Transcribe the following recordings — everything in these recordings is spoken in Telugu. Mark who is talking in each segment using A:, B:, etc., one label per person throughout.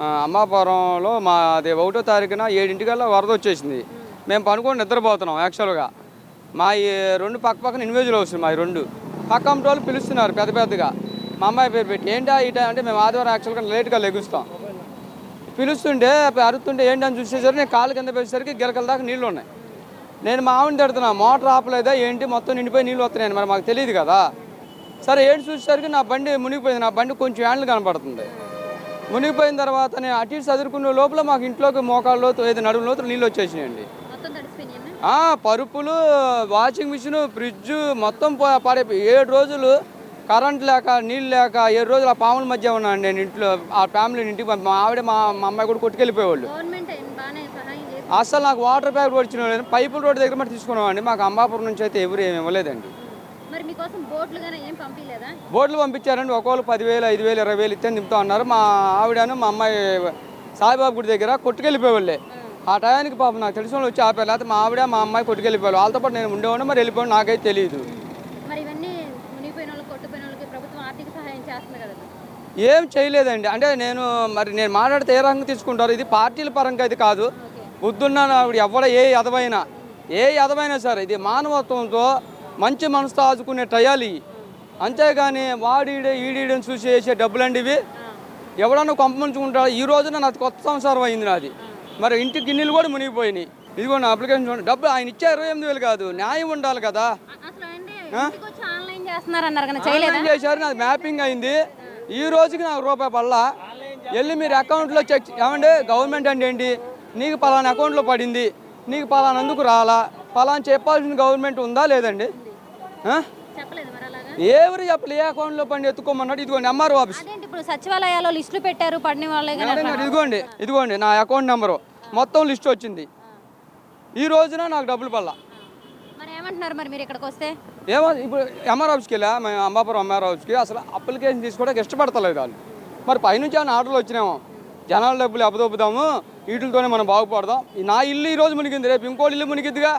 A: అమ్మాపురంలో మా అది ఒకటో తారీఖున ఏడింటికల్లా వరద వచ్చేసింది. మేము పనుకొని నిద్రపోతున్నాం యాక్చువల్గా. మా ఈ రెండు పక్క పక్కన ఇన్వేజులు వస్తుంది మా ఈ రెండు. పక్క వాళ్ళు పిలుస్తున్నారు పెద్ద పెద్దగా. మా అమ్మాయి పేరు పెట్టి ఏంటా ఈ టైం అంటే మేము ఆదివారం యాక్చువల్గా లేట్గా లెగుస్తాం. పిలుస్తుంటే అరుతుంటే ఏంటని చూసేసరికి నేను కాలు కింద పెట్టేసరికి గిలకల దాకా నీళ్ళు ఉన్నాయి. నేను మా ఆవిడని తిడుతున్నా మోటార్ ఆపలేదా? ఏంటి? మొత్తం నిండిపోయి నీళ్ళు వస్తున్నాయని మరి మాకు తెలియదు కదా. సరే ఏంటి చూసేసరికి నా బండి మునిగిపోయింది. నా బండి కొంచెం హ్యాండ్లు కనపడుతుంది. మునిగిపోయిన తర్వాత నేను అటు ఇటు చదువుకునే లోపల మాకు ఇంట్లోకి మోకాళ్ళ లోతు ఏదో నడుము లోతు నీళ్ళు వచ్చేసినాయండి. పరుపులు వాషింగ్ మిషన్ ఫ్రిడ్జ్ మొత్తం పాడైపోయి ఏడు రోజులు కరెంట్ లేక నీళ్ళు లేక ఏడు రోజులు ఆ పాముల మధ్య ఉన్నాను నేను ఇంట్లో. ఆ ఫ్యామిలీని ఇంటికి మా ఆవిడ మా మా అమ్మాయి కూడా కొట్టుకెళ్ళిపోయేవాళ్ళు. అసలు నాకు వాటర్ ప్యాకెట్ వచ్చిన పైపుల రోడ్డు దగ్గర మరి తీసుకున్నామండి. మాకు అంబాపురం నుంచి అయితే ఎవరు ఏమి ఇవ్వలేదండి.
B: మరి మీకోసం బోట్లు కానీ ఏం పంపించలేదా
A: బోట్లు పంపించారండి. ఒక్కోళ్ళు పదివేలు ఐదు వేలు ఇరవై వేలు ఇస్తే నింపుతా ఉన్నారు. మా ఆవిడను మా అమ్మాయి సాయిబాబు గుడి దగ్గర కొట్టుకెళ్ళిపోయేవాళ్ళే. ఆ టయానికి పాపం నాకు తెలిసిన వాళ్ళు వచ్చి ఆపారు. లేకపోతే మా ఆవిడ మా అమ్మాయి కొట్టుకెళ్ళిపోయారు వాళ్ళతో పాటు నేను ఉండేవాడిని మరి వెళ్ళిపోయాను నాకైతే తెలియదు
B: మరి ఇవన్నీ మునిగిపోయిన వాళ్ళకి కొట్టుపోయిన వాళ్ళకి ప్రభుత్వం ఆర్థిక సహాయం చేస్తుంది కదా.
A: ఏం చేయలేదండి. అంటే నేను మరి నేను మాట్లాడితే ఏ రకంగా తీసుకుంటారు? ఇది పార్టీల పరంగా ఇది కాదు. బుద్ధున్న ఆవిడ. ఎవడ ఏ ఎదవైనా ఏ ఎదవైనా సరే ఇది మానవత్వంతో మంచి మనసుతో ఆదుకునే టయాలు ఇవి. అంతేగాని వాడీడే ఈడీడని చూసి చేసే డబ్బులండి ఇవి. ఎవడన్నా కొంపముంచుకుంటాడు ఈ రోజున నాది కొత్త సంసారం అయింది నాది. మరి ఇంటి గిన్నెలు కూడా మునిగిపోయినాయి. ఇదిగో నా అప్లికేషన్ చూడండి. డబ్బు ఆయన ఇచ్చే ఇరవై ఎనిమిది వేలు కాదు. న్యాయం ఉండాలి కదా. చేశారు నాది మ్యాపింగ్ అయింది. ఈ రోజుకి నాకు రూపాయి పల్లా వెళ్ళి మీరు అకౌంట్లో చెక్ ఏమండి? గవర్నమెంట్ అంటే ఏంటి? నీకు పలానా అకౌంట్లో పడింది. నీకు పలానందుకు రాలా? పలానా చెప్పాల్సిన గవర్నమెంట్ ఉందా లేదండి? ఎవరు చెప్పలే? ఏ అకౌంట్లో పడి ఎత్తుకోమన్నాడు? ఇదిగోండి ఎంఆర్ఓ ఆఫీస్.
B: ఇప్పుడు సచివాలయాల్లో లిస్టులు పెట్టారు పడిన వాళ్ళే
A: ఇదిగోండి ఇదిగోండి నా అకౌంట్ నెంబరు. మొత్తం లిస్ట్ వచ్చింది. ఈ రోజున నాకు డబ్బులు పల్లా
B: మరి ఏమంటున్నారు మరి మీరు ఇక్కడికి వస్తే?
A: ఏమో ఇప్పుడు ఎంఆర్ ఆఫీస్కి వెళ్ళా మేము అంబాపురం ఎంఆర్ ఆఫీస్కి. అసలు అప్లికేషన్ తీసుకోవడానికి ఇష్టపడతలేదు వాళ్ళు. మరి పైనుంచి ఏమైనా ఆర్డర్లు వచ్చినామో జనాల డబ్బులు అప్పదొప్పుదాము వీటితోనే మనం బాగుపడదాం. నా ఇల్లు ఈ రోజు మునిగింది రేపు ఇంకోటి ఇల్లు మునిగిద్దిగా.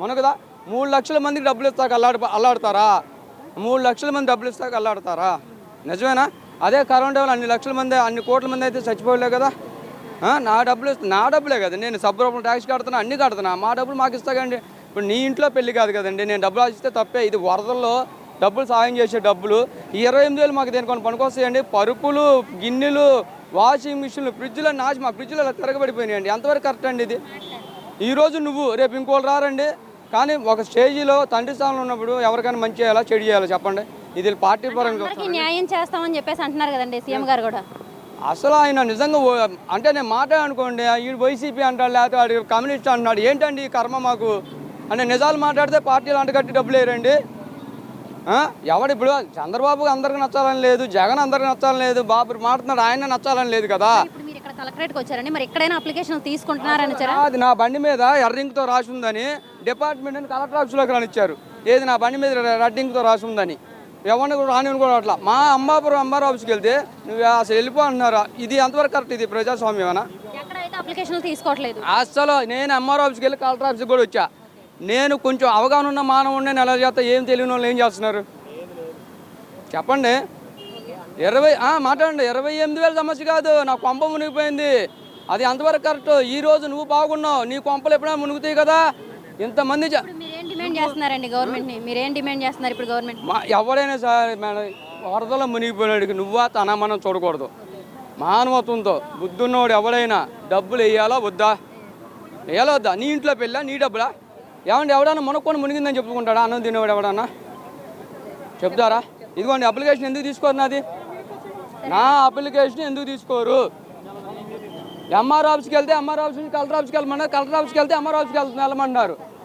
A: మునగదా మూడు లక్షల మందికి డబ్బులు ఇస్తాక అల్లాడు అల్లాడతారా? మూడు లక్షల మంది డబ్బులు ఇస్తాక అల్లాడతారా? నిజమేనా? అదే కరోనా అన్ని లక్షల మంది అన్ని కోట్ల మంది అయితే చచ్చిపోలే కదా. నా డబ్బులు ఇస్తా- నా డబ్బులే కదా. నేను సబ్ రూపాయలు ట్యాక్స్ కడుతున్నా అన్ని కడుతున్నా. మా డబ్బులు మాకు ఇస్తాకండి. ఇప్పుడు నీ ఇంట్లో పెళ్ళి కాదు కదండి. నేను డబ్బులు ఆశిస్తే తప్పే. ఇది వరదల్లో డబ్బులు సాయం చేసే డబ్బులు. ఈ ఇరవై ఎనిమిది వేలు మాకు దేనికొని పనికొస్తాయండి. పరుపులు గిన్నెలు వాషింగ్ మిషన్లు ఫ్రిడ్జ్లో నాచి మా ఫ్రిడ్జ్లో ఇలా తిరగబడిపోయినాయండి. ఎంతవరకు కరెక్ట్ అండి ఇది? ఈరోజు నువ్వు రేపు ఇంకోళ్ళు రారండి. కానీ ఒక స్టేజీలో తండ్రి స్థానంలో ఉన్నప్పుడు ఎవరికైనా మంచి చేయాలా చెడు చేయాలా చెప్పండి? ఇది పార్టీ పరంగా
B: న్యాయం చేస్తామని చెప్పేసి అంటున్నారు కదండి సీఎం గారు కూడా.
A: అసలు ఆయన నిజంగా అంటే నేను మాట్లాడనుకోండి ఈ వైసీపీ అంటాడు లేకపోతే వాడు కమ్యూనిస్ట్ అంటున్నాడు ఏంటండి ఈ కర్మ మాకు? అంటే నిజాలు మాట్లాడితే పార్టీలు అంటగట్టి డబ్బులు వేయరండి? ఎవడు ఇప్పుడు చంద్రబాబు అందరికి నచ్చాలని లేదు జగన్ అందరికి నచ్చాలని లేదు బాబు మాట్లాడుతున్నాడు ఆయన నచ్చాలని లేదు కదా.
B: ఇప్పుడు మీరు కలెక్టరేట్కి ఎక్కడైనా అప్లికేషన్ తీసుకుంటున్నారని
A: అది నా బండి మీద ఎర్రింగ్తో రాసి ఉందని డిపార్ట్మెంట్ అని కలెక్టర్ ఆఫీస్లోకి రానిచ్చారు. ఏది నా బండి మీద రెడ్డింగ్తో రాసి ఉందని. ఎవరిని కూడా రాని కూడా అట్లా. మా అంబాపురం అంబారు ఆఫీస్కి వెళ్తే నువ్వు అసలు వెళ్ళిపో అంటున్నారా ఇది ఎంతవరకు కరెక్ట్? ఇది ప్రజాస్వామ్యమేనా?
B: అప్లికేషన్లు తీసుకోవట్లేదు.
A: అసలు నేను ఎంఆర్ ఆఫీస్కి వెళ్ళి కలెక్టర్ ఆఫీస్కి కూడా వచ్చా. నేను కొంచెం అవగాహన ఉన్న మానవుడిని ఎలా చేస్తా ఏం తెలియని వాళ్ళు ఏం చేస్తున్నారు? చెప్పండి. ఇరవై మాట్లాడండి. ఇరవై ఎనిమిది వేల సమస్య కాదు. నా కొంప మునిగిపోయింది. అది అంతవరకు కరెక్ట్ ఈ రోజు నువ్వు బాగున్నావు. నీ కొంపలు ఎప్పుడైనా మునుగుతాయి కదా? ఇంతమంది
B: డిమాండ్ చేస్తున్నారండి గవర్నమెంట్ని? మీరేం డిమాండ్ చేస్తున్నారు ఇప్పుడు గవర్నమెంట్
A: మా ఎవరైనా సరే మేడం వరదలో మునిగిపోయినాడికి నువ్వా తన మనం చూడకూడదు. మానవత్వంతో బుద్ధున్నోడు ఎవడైనా డబ్బులు వేయాలా వద్దా? వేయాలా వద్దా? నీ ఇంట్లో పెళ్ళా? నీ డబ్బులా? ఏమండి ఎవడన్నా మునక్కొని మునిగిందని చెప్పుకుంటాడా? అన్నం తినేవాడు ఎవడన్నా? చెప్తారా? ఇదిగోండి అప్లికేషన్ ఎందుకు తీసుకోరు నాది? నా అప్లికేషన్ ఎందుకు తీసుకోరు? ఎంఆర్ ఆఫీస్కి వెళ్తే ఎంఆర్ ఆఫీస్ కలెక్టర్ ఆఫీస్కి వెళ్ళమన్నారు కలెక్టర్ ఆఫీస్కి వెళ్తే ఎంఆర్ ఆఫీస్కి వెళ్తున్నా వెళ్ళమన్నారు